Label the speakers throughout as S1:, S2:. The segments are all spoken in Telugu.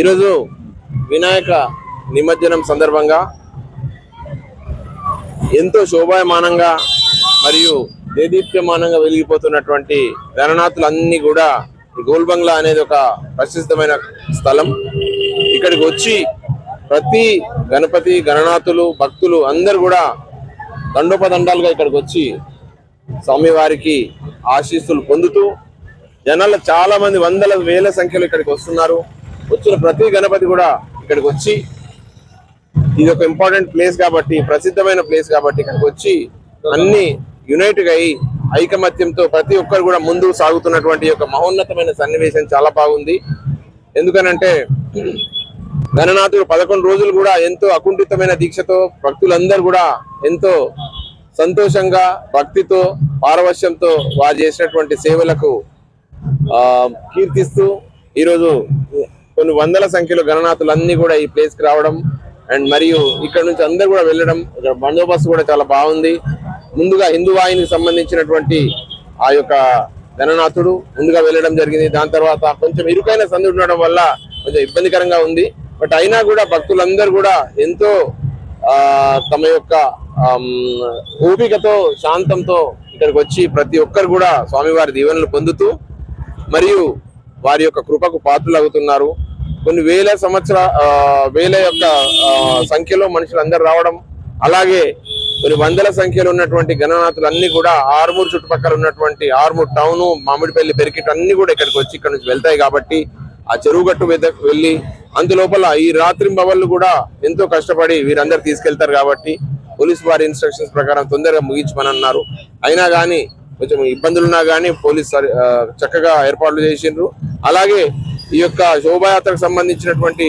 S1: ఈరోజు వినాయక నిమజ్జనం సందర్భంగా ఎంతో శోభాయమానంగా మరియు దేదీప్యమానంగా వెలిగిపోతున్నటువంటి గణనాథులన్నీ కూడా గోల్బంగ్లా అనేది ఒక ప్రసిద్ధమైన స్థలం. ఇక్కడికి వచ్చి ప్రతి గణపతి గణనాథులు భక్తులు అందరు కూడా దండోపదండాలుగా ఇక్కడికి వచ్చి స్వామివారికి ఆశీస్సులు పొందుతూ జనాలు చాలా మంది వందల వేల సంఖ్యలో ఇక్కడికి వస్తున్నారు. వచ్చిన ప్రతి గణపతి కూడా ఇక్కడికి వచ్చి ఇది ఒక ఇంపార్టెంట్ ప్లేస్ కాబట్టి ప్రసిద్ధమైన ప్లేస్ కాబట్టి ఇక్కడికి వచ్చి అన్ని యునైట్గా అయి ఐకమత్యంతో ప్రతి ఒక్కరు కూడా ముందుకు సాగుతున్నటువంటి ఒక మహోన్నతమైన సన్నివేశం చాలా బాగుంది. ఎందుకనంటే గణనాథుడు పదకొండు రోజులు కూడా ఎంతో అకుంఠితమైన దీక్షతో భక్తులందరూ కూడా ఎంతో సంతోషంగా భక్తితో పారవశ్యంతో వారు చేసినటువంటి సేవలకు ఆ కీర్తిస్తూ ఈరోజు కొన్ని వందల సంఖ్యలో గణనాథులన్నీ కూడా ఈ ప్లేస్కి రావడం అండ్ మరియు ఇక్కడ నుంచి అందరు కూడా వెళ్ళడం ఇక్కడ బందోబస్తు కూడా చాలా బాగుంది. ముందుగా హిందూ వాహినికి సంబంధించినటువంటి ఆ యొక్క గణనాథుడు ముందుగా వెళ్ళడం జరిగింది. దాని తర్వాత కొంచెం ఇరుకైన సందు ఉండడం వల్ల కొంచెం ఇబ్బందికరంగా ఉంది. బట్ అయినా కూడా భక్తులందరూ కూడా ఎంతో తమ యొక్క ఊపికతో ఓపికతో శాంతంతో ఇక్కడికి వచ్చి ప్రతి ఒక్కరు కూడా స్వామివారి దీవెనలు పొందుతూ మరియు వారి యొక్క కృపకు పాత్రలు అవుతున్నారు. కొన్ని వేల సంవత్సర వేల యొక్క సంఖ్యలో మనుషులు అందరు రావడం అలాగే కొన్ని వందల సంఖ్యలో ఉన్నటువంటి గణనాథులు అన్ని కూడా ఆర్మూర్ చుట్టుపక్కల ఉన్నటువంటి ఆర్మూర్ టౌన్ మామిడిపల్లి పెరికిట్ అన్ని కూడా ఇక్కడికి వచ్చి ఇక్కడ నుంచి వెళ్తాయి కాబట్టి ఆ చెరువు గట్టు వెళ్ళి అందులోపల ఈ రాత్రి బవళ్ళు కూడా ఎంతో కష్టపడి వీరందరూ తీసుకెళ్తారు కాబట్టి పోలీస్ వారి ఇన్స్ట్రక్షన్స్ ప్రకారం తొందరగా ముగించమని అన్నారు అయినా కానీ కొంచెం ఇబ్బందులున్నా కానీ పోలీస్ సరి- చక్కగా ఏర్పాట్లు చేసిండ్రు. అలాగే ఈ యొక్క శోభాయాత్రకు సంబంధించినటువంటి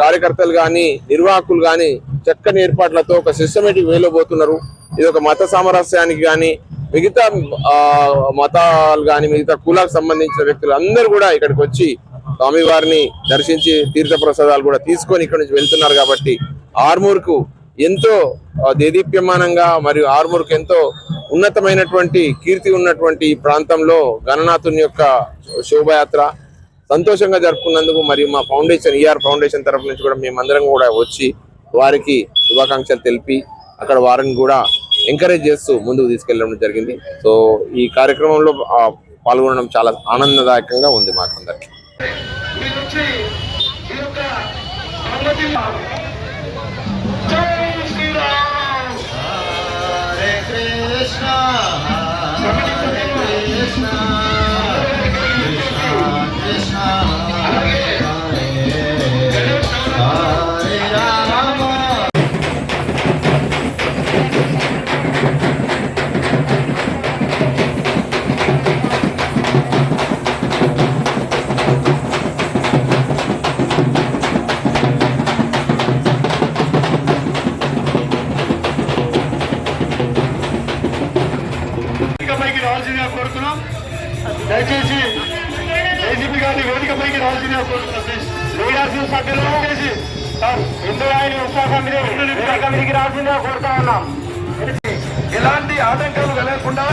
S1: కార్యకర్తలు కానీ నిర్వాహకులు కానీ చక్కని ఏర్పాట్లతో ఒక సిస్టమేటిక్ వేలో పోతున్నారు. ఇది ఒక మత సామరస్యానికి కానీ మిగతా మతాలు కానీ మిగతా కులాలకు సంబంధించిన వ్యక్తులు అందరూ కూడా ఇక్కడికి వచ్చి స్వామివారిని దర్శించి తీర్థప్రసాదాలు కూడా తీసుకొని ఇక్కడ నుంచి వెళ్తున్నారు కాబట్టి ఆర్మూర్కు ఎంతో దేదీప్యమానంగా మరియు ఆర్మూర్కు ఎంతో ఉన్నతమైనటువంటి కీర్తి ఉన్నటువంటి ప్రాంతంలో గణనాథుని యొక్క శోభయాత్ర సంతోషంగా జరుపుకున్నందుకు మరియు మా ఫౌండేషన్ ఈఆర్ ఫౌండేషన్ తరఫు నుంచి కూడా మేమందరం కూడా వచ్చి వారికి శుభాకాంక్షలు తెలిపి అక్కడ వారిని కూడా ఎంకరేజ్ చేస్తూ ముందుకు తీసుకెళ్ళడం జరిగింది. సో ఈ కార్యక్రమంలో పాల్గొనడం చాలా ఆనందదాయకంగా ఉంది మాకందరికి.
S2: మీ ఈ దయచేసి ఏసీపీ గారిని వేదికపైకి రావాల్సిందిగా కోరుతున్నాం లీడర్స్ సభ్యులు దయచేసి హిందూ ఆయన వేదిక రావాల్సిందిగా కోరుతా ఉన్నాం. ఎలాంటి ఆటంకాలు కలగకుండా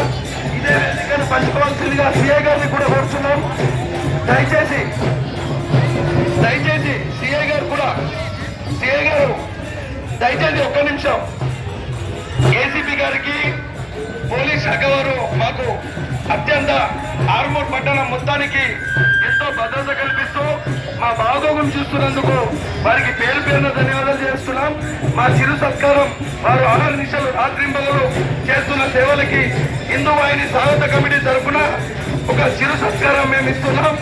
S2: ఇదే వేదికను పంచుకోవాల్సిందిగా సీఏ గారిని కూడా కోరుతున్నాం. దయచేసి దయచేసి సీఏ గారు కూడా సీఏ గారు దయచేసి ఒక్క నిమిషం. ఏసీపీ గారికి పోలీస్ శాఖ వారు మాకు అత్యంత ఆర్మూర్ పట్టణం మొత్తానికి ఎంతో భద్రత కల్పిస్తూ మా బాగోగం చూస్తున్నందుకు వారికి పేరు పేరున ధన్యవాదాలు చేస్తున్నాం. మా చిరు సత్కారం వారు ఆహార నిశలు రాత్రింబగలు చేస్తున్న సేవలకి హిందూ వాహిని స్వాగత కమిటీ తరఫున ఒక చిరు సత్కారం మేము ఇస్తున్నాం.